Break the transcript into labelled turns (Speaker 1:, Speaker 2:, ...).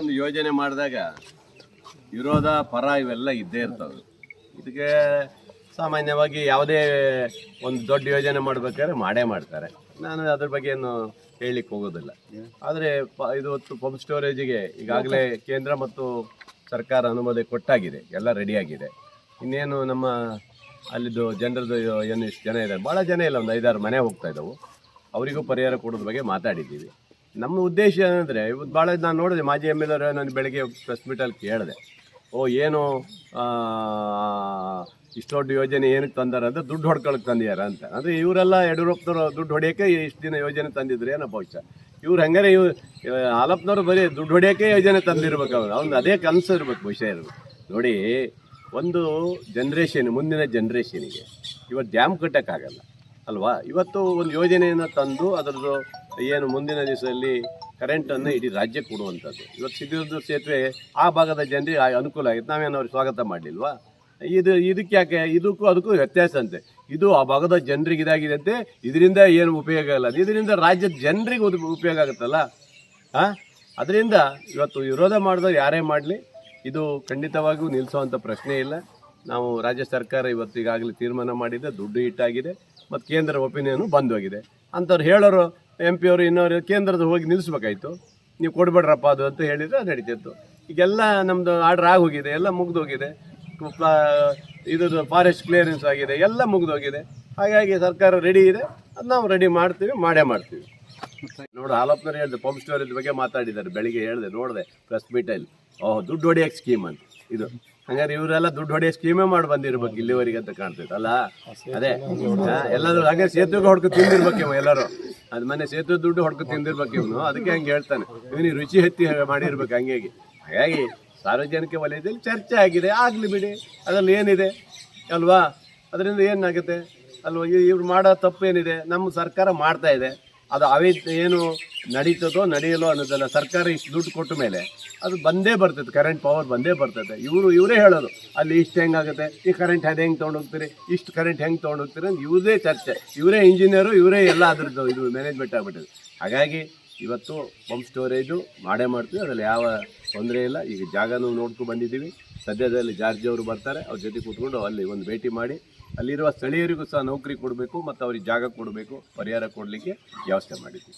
Speaker 1: ಒಂದು ಯೋಜನೆ ಮಾಡಿದಾಗ ವಿರೋಧ, ಪರ ಇವೆಲ್ಲ ಇದ್ದೇ ಇರ್ತವೆ ಇದಕ್ಕೆ ಸಾಮಾನ್ಯವಾಗಿ ಯಾವುದೇ ಒಂದು ದೊಡ್ಡ ಯೋಜನೆ ಮಾಡಬೇಕಾದ್ರೆ ಮಾಡೇ ಮಾಡ್ತಾರೆ. ನಾನು ಅದ್ರ ಬಗ್ಗೆ ಏನು ಹೇಳಲಿಕ್ಕೆ ಹೋಗೋದಿಲ್ಲ. ಆದರೆ ಪ ಇದು ಹೊತ್ತು ಪಂಪ್ ಸ್ಟೋರೇಜಿಗೆ ಈಗಾಗಲೇ ಕೇಂದ್ರ ಮತ್ತು ಸರ್ಕಾರ ಅನುಮೋದನೆ ಕೊಟ್ಟಾಗಿದೆ. ಎಲ್ಲ ರೆಡಿಯಾಗಿದೆ ಇನ್ನೇನು ನಮ್ಮ ಅಲ್ಲಿದ್ದು ಜನರದ್ದು ಏನು ಇಷ್ಟು ಜನ ಇದ್ದಾರೆ. ಭಾಳ ಜನ ಇಲ್ಲ, ಒಂದು ಐದಾರು ಮನೆ ಹೋಗ್ತಾ ಇದ್ದವು. ಅವರಿಗೂ ಪರಿಹಾರ ಕೊಡೋದ್ರ ಬಗ್ಗೆ ಮಾತಾಡಿದ್ದೀವಿ. ನಮ್ಮ ಉದ್ದೇಶ ಏನಂದರೆ ಇವತ್ತು ಭಾಳ ನಾನು ನೋಡಿದೆ, ಮಾಜಿ ಎಂ ಎಲ್ ನಾನು ಬೆಳಗ್ಗೆ ಪ್ರೆಸ್ ಮೀಟಲ್ಲಿ ಕೇಳಿದೆ, ಓ ಏನು ಇಷ್ಟು ದೊಡ್ಡ ಯೋಜನೆ ಏನಕ್ಕೆ ತಂದಾರ ಅಂದರೆ ದುಡ್ಡು ಹೊಡ್ಕೊಳಕ್ಕೆ ತಂದಿದ್ದಾರೆ ಅಂತ. ಅಂದರೆ ಇವರೆಲ್ಲ ಯಡಿಯೂರಪ್ಪನವರು ದುಡ್ಡು ಹೊಡೆಯೋಕ್ಕೆ ಇಷ್ಟು ದಿನ ಯೋಜನೆ ತಂದಿದ್ರು ಏನೋ ಬಹುಶಃ ಇವ್ರು ಹಂಗಾರೆ ಇವ್ ಆಲಪ್ನವ್ರು ಬರೀ ದುಡ್ಡು ಹೊಡೆಯೋಕ್ಕೆ ಯೋಜನೆ ತಂದಿರ್ಬೇಕು ಅವ್ರು. ಅವ್ನು ಅದೇ ಕನಸು ಇರ್ಬೇಕು ಬಹುಶಃ ಇರ್ಬೇಕು ನೋಡಿ, ಒಂದು ಜನ್ರೇಷನ್ ಮುಂದಿನ ಜನ್ರೇಷನಿಗೆ ಇವತ್ತು ಡ್ಯಾಮ್ ಕಟ್ಟೋಕ್ಕಾಗಲ್ಲ. ಅಲ್ವಾ? ಇವತ್ತು ಒಂದು ಯೋಜನೆಯನ್ನು ತಂದು ಅದರದ್ದು ಏನು ಮುಂದಿನ ದಿವಸದಲ್ಲಿ ಕರೆಂಟನ್ನು ಇಡೀ ರಾಜ್ಯಕ್ಕೆ ಕೊಡುವಂಥದ್ದು. ಇವತ್ತು ಸಿದ್ಧದ ಸೇತುವೆ ಆ ಭಾಗದ ಜನರಿಗೆ ಅನುಕೂಲ ಆಗಿತ್ತು ನಾವೇನು ಅವ್ರಿಗೆ ಸ್ವಾಗತ ಮಾಡಲಿಲ್ವಾ? ಇದು ಇದಕ್ಕೆ ಯಾಕೆ? ಇದಕ್ಕೂ ಅದಕ್ಕೂ ವ್ಯತ್ಯಾಸ ಅಂತೆ. ಇದು ಆ ಭಾಗದ ಜನರಿಗೆ ಇದಾಗಿದೆ ಅಂತೆ. ಇದರಿಂದ ಏನು ಉಪಯೋಗ ಇಲ್ಲ ಇದರಿಂದ ರಾಜ್ಯದ ಜನರಿಗೆ ಉಪಯೋಗ ಆಗುತ್ತಲ್ಲ? ಹಾಂ ಅದರಿಂದ ಇವತ್ತು ವಿರೋಧ ಮಾಡಿದವ್ರು ಯಾರೇ ಮಾಡಲಿ, ಇದು ಖಂಡಿತವಾಗಿಯೂ ನಿಲ್ಲಿಸುವಂಥ ಪ್ರಶ್ನೆ ಇಲ್ಲ. ನಾವು ರಾಜ್ಯ ಸರ್ಕಾರ ಇವತ್ತು ಈಗಾಗಲೇ ತೀರ್ಮಾನ ಮಾಡಿದೆ, ದುಡ್ಡು ಇಟ್ಟಾಗಿದೆ ಮತ್ತು ಕೇಂದ್ರ ಒಪಿನಿಯನು ಬಂದೋಗಿದೆ. ಅಂಥವ್ರು ಹೇಳೋರು, ಎಂ ಪಿ ಅವರು ಇನ್ನೋರು ಕೇಂದ್ರದ ಹೋಗಿ ನಿಲ್ಲಿಸ್ಬೇಕಾಯ್ತು. ನೀವು ಕೊಡ್ಬೇಡ್ರಪ್ಪ ಅದು ಅಂತ ಹೇಳಿದರೆ ಅದು ನಡೀತಿತ್ತು. ಈಗೆಲ್ಲ ನಮ್ಮದು ಆರ್ಡ್ರ್ ಆಗೋಗಿದೆ, ಎಲ್ಲ ಮುಗ್ದೋಗಿದೆ. ಇದು ಫಾರೆಸ್ಟ್ ಕ್ಲಿಯರೆನ್ಸ್ ಆಗಿದೆ, ಎಲ್ಲ ಮುಗಿದೋಗಿದೆ. ಹಾಗಾಗಿ ಸರ್ಕಾರ ರೆಡಿ ಇದೆ. ಅದು ನಾವು ರೆಡಿ ಮಾಡ್ತೀವಿ, ಮಾಡೇ ಮಾಡ್ತೀವಿ. ನೋಡು ಹಾಲಪ್ಪನವ್ರು ಹೇಳಿದೆ ಪಂಪ್ ಸ್ಟೋರೇಜ್ ಬಗ್ಗೆ ಮಾತಾಡಿದ್ದಾರೆ, ಬೆಳಿಗ್ಗೆ ಹೇಳಿದೆ, ನೋಡಿದೆ ಪ್ರೆಸ್ ಮೀಟಲ್ಲಿ ಓಹ್, ದುಡ್ಡು ಹೊಡಿಯೋಕೆ ಸ್ಕೀಮ್ ಅಂತ. ಇದು. ಹಂಗಾರೆ ಇವರೆಲ್ಲ ದುಡ್ಡು ಹೊಡೆಯ ಸ್ಕೀಮೇ ಮಾಡಿ ಬಂದಿರ್ಬೇಕು ಇಲ್ಲಿವರೆಗೆ ಅಂತ ಕಾಣ್ತೈತೆ, ಅಲ್ಲ? ಅದೇ. ಎಲ್ಲಾದ್ರೂ ಹಂಗೆ ಸೇತುವೆಗೆ ಹೊಡ್ಕೊ ತಿಂದಿರ್ಬೇಕು ಇವ ಎಲ್ಲರೂ. ಅದು ಮನೆ ಸೇತುವೆ ದುಡ್ಡು ಹೊಡ್ಕೊ ತಿಂದಿರ್ಬೇಕು ಇವನು. ಅದಕ್ಕೆ ಹಂಗೆ ಹೇಳ್ತಾನೆ. ಇವನಿಗೆ ರುಚಿ ಹತ್ತಿ ಮಾಡಿರ್ಬೇಕು ಹಂಗಾಗಿ. ಹಾಗಾಗಿ ಸಾರ್ವಜನಿಕ ವಲಯದಲ್ಲಿ ಚರ್ಚೆ ಆಗಿದೆ. ಆಗಲಿ ಬಿಡಿ. ಅದರಲ್ಲಿ ಏನಿದೆ? ಅಲ್ವಾ? ಅದರಿಂದ ಏನಾಗುತ್ತೆ? ಅಲ್ವಾ? ಇವ್- ಇವ್ರು ಮಾಡೋ ತಪ್ಪು ಏನಿದೆ ನಮ್ಮ ಸರ್ಕಾರ ಮಾಡ್ತಾ ಇದೆ. ಅದು ಅವೇ ಏನು ನಡೀತದೋ ನಡೆಯಲೋ ಅನ್ನೋದನ್ನು ಸರ್ಕಾರ ಇಷ್ಟು ದುಡ್ಡು ಕೊಟ್ಟ ಮೇಲೆ ಅದು ಬಂದೇ ಬರ್ತದೆ ಕರೆಂಟ್ ಪವರ್ ಬಂದೇ ಬರ್ತದೆ. ಇವರು, ಇವರೇ ಹೇಳೋದು, ಅಲ್ಲಿ ಇಷ್ಟು ಹೆಂಗಾಗುತ್ತೆ, ಈ ಕರೆಂಟ್ ಅದು ಹೆಂಗೆ ತೊಗೊಂಡೋಗ್ತೀರಿ, ಇಷ್ಟು ಕರೆಂಟ್ ಹೆಂಗೆ ತೊಗೊಂಡೋಗ್ತೀರಿ ಅಂತ ಇವ್ರದೇ ಚರ್ಚೆ. ಇವರೇ ಇಂಜಿನಿಯರು ಇವರೇ ಎಲ್ಲ ಅದ್ರದ್ದು ಇದು ಮ್ಯಾನೇಜ್ಮೆಂಟ್ ಆಗ್ಬಿಟ್ಟಿದೆ. ಹಾಗಾಗಿ ಇವತ್ತು ಪಂಪ್ ಸ್ಟೋರೇಜು ಮಾಡೇ ಮಾಡ್ತೀವಿ. ಅದರಲ್ಲಿ ಯಾವ ತೊಂದರೆ ಇಲ್ಲ. ಈಗ ಜಾಗನೂ ನೋಡ್ಕೊಂಡು ಬಂದಿದ್ದೀವಿ. ಸದ್ಯದಲ್ಲಿ ಜಾರ್ಜಿ ಅವರು ಬರ್ತಾರೆ. ಅವ್ರ ಜೊತೆ ಕೂತ್ಕೊಂಡು ಅಲ್ಲಿ ಒಂದು ಭೇಟಿ ಮಾಡಿ. ಅಲ್ಲಿರುವ ಸ್ಥಳೀಯರಿಗೂ ಸಹ ನೌಕರಿ ಕೊಡಬೇಕು ಮತ್ತು ಅವ್ರಿಗೆ ಜಾಗ ಕೊಡಬೇಕು. ಪರಿಹಾರ ಕೊಡಲಿಕ್ಕೆ ವ್ಯವಸ್ಥೆ ಮಾಡಿದ್ದೀವಿ.